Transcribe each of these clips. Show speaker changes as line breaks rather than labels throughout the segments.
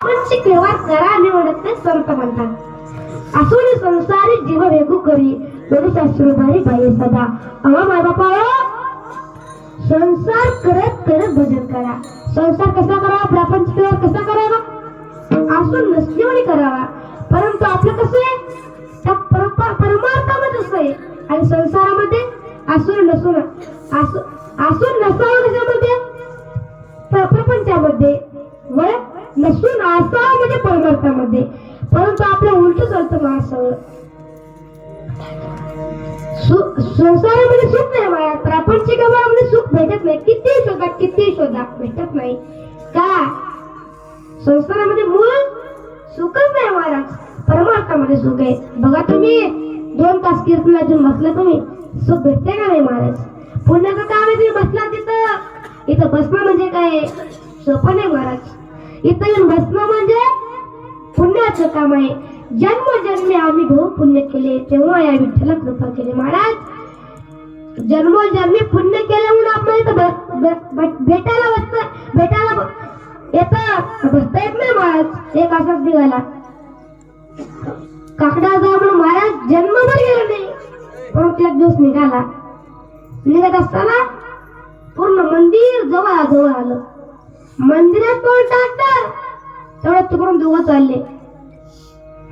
प्रापंचिक व्यवहार करा निवडत ते संत म्हणतात. असुरी संसारी जीव वेगू करी शास्त्रोधारी बाई सदा. अवा माय बापा संसार करत करत भजन करा. संसार कसा करावा प्रापंच कसा करावा? असून नसल्याने करावा. परंतु आपलं कसं आहे? त्या परमार्थामध्ये असं आहे. आणि संसारामध्ये असून नसून असून नसावं संसारामध्ये सुख नाही हो मला प्रापंचिक व्यवहारामध्ये सुख भेटत नाही किती शोधा किती शोधा भेटत नाही. का? संसारामध्ये मूळ सुखच नाही हो महाराज परमार्थामध्ये सुख आहे. बघा तुम्ही दोन तास कीर्तन अजून बसला तुम्ही सुख भेटते का नाही महाराज? पुण्याचं काम आहे तुम्ही बसला तिथं? इथं बसणं म्हणजे काय? सोपं नाही महाराज. इथं येऊन बसणं म्हणजे पुण्याचं काम आहे. जन्मोजन्मी आम्ही भाऊ पुण्य केले तेव्हा या विठ्ठला कृपा केली. महाराज जन्मोजन्मी पुण्य केल्या म्हणून आपण इथं भेटायला बसत भेटायला येत बसता येत नाही महाराज? एक असाच निघाला. काकडा जा म्हणून महाराज जन्मभर गेला नाही. परंतु एक दिवस निघाला. निघत असताना पूर्ण मंदिर जवळ जवळ आलं. मंदिरात कोण टाकतात तेवढं तिकडून दोघं चालले.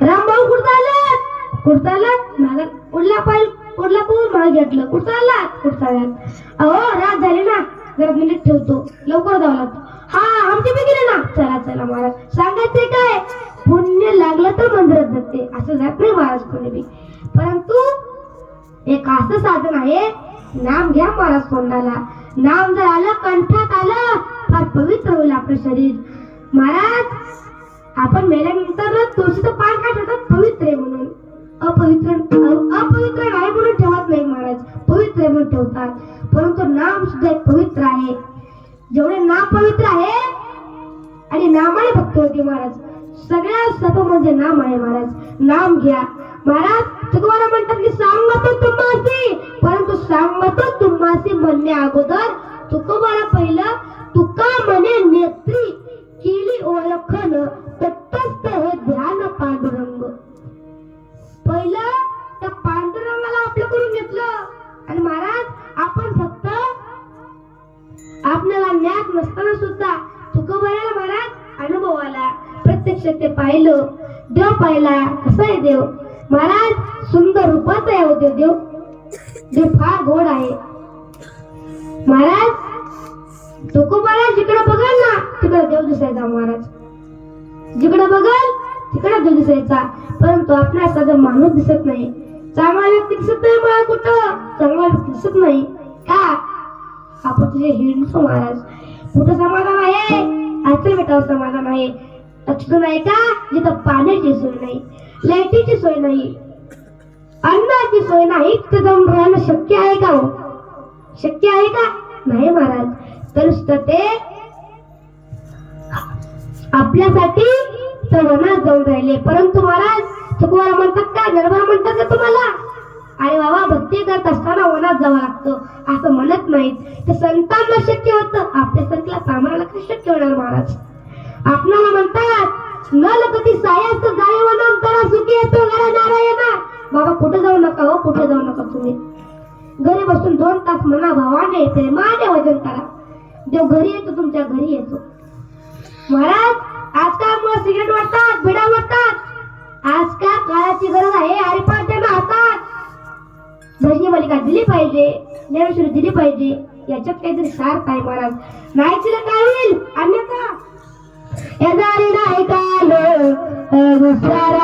रामभाऊ कुठं चाललात? कुठं चाललात? माग उडला पाहिजे कुठला पूर मागे घेतलं. कुठं चाललात कुठं चाललात अहो रात झाली ना. जरा मिनिट ठेवतो. लवकर जावं लागतो. हा आमचे पण गेले ना. चला चला महाराज. सांगायचंय काय? पुण्य लागलं तर मंदिरात जाते असं जात नाही महाराज कोणी बी. परंतु एक असं साधन आहे. नाम घ्या महाराज तोंडाला. नाम जर आलं कंठात आलं फार पवित्र होईल आपलं शरीर. महाराज आपण मेल्यानंतर तुळशीचं पान काय ठेवतात पवित्र आहे म्हणून. अपवित्र अपवित्र नाही म्हणून ठेवत नाही महाराज. पवित्र म्हणून ठेवतात. परंतु नाम सुद्धा एक पवित्र आहे. जेवढे नाम पवित्र आहे आणि नामाने भक्त होते महाराज. सगळ्या सप म्हणजे नाम आहे महाराज. नाम घ्या. महाराज तुम्हाला म्हणतात की सांगतो तुम्हासी परंतु सांगतो तुम्हासी म्हणण्या अगोदर तुकोबाला आपल्याला नसताना सुद्धा तुकोबाला महाराज अनुभव आला प्रत्यक्ष ते पाहिलं. देव पाहिला कसा आहे देव? महाराज सुंदर रूपाचा आहे होते देव. देव फार गोड आहे. महाराज तुकोबाला जिकडे बघाल ना तिकडे देव दिसायचा महाराज. जिकडे बघाल तिकडे देव दिसायचा. परंतु आपल्या साधा माणूस दिसत नाही. चांगला व्यक्ती दिसत नाही मला कुठं? चांगला व्यक्ती दिसत नाही. का? आपण तुझे हिंडतो महाराज. कुठं समाधान आहे. आचल बेटावर समाधान आहे? लक्षण नाही का? जिथं पाण्याची सोय नाही लाईटीची सोय नाही अन्नाची सोय नाही तिथं जाऊन राहणं शक्य आहे का हो? शक्य आहे का? नाही महाराज. तर ते आपल्यासाठी तर वनात जाऊन राहिले. परंतु महाराज तुम्हाला म्हणतात का? गरबा म्हणतात का तुम्हाला? अरे बाबा भक्ती करत असताना वनात जावं लागतं. असं म्हणत नाहीत. ते संतांना शक्य होतं. आपल्या संतला सामान्याला काय शक्य होणार महाराज? आपणाला म्हणतात नल कधी सायास जाय वनाम करा सुखी येतो घरा नारायणा. बाबा कुठे जाऊ नका हो? कुठे जाऊ नका तुम्ही? घरी बसून दोन तास मना भावाने प्रेमाने वजन करा. देव घरी येतो तुमच्या घरी येतो. महाराज आजकाल मुळे सिगरेट वाटतात भिडा वाटतात? आजकाल काळाची गरज आहे? भजनी दिली पाहिजे? ज्ञानेश्वरी दिली पाहिजे? याच्यात काहीतरी सार्थ आहे महाराज? नाही तिला काय होईल? अन्यथा? येणारी नाही का दुसऱ्या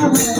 Thank you.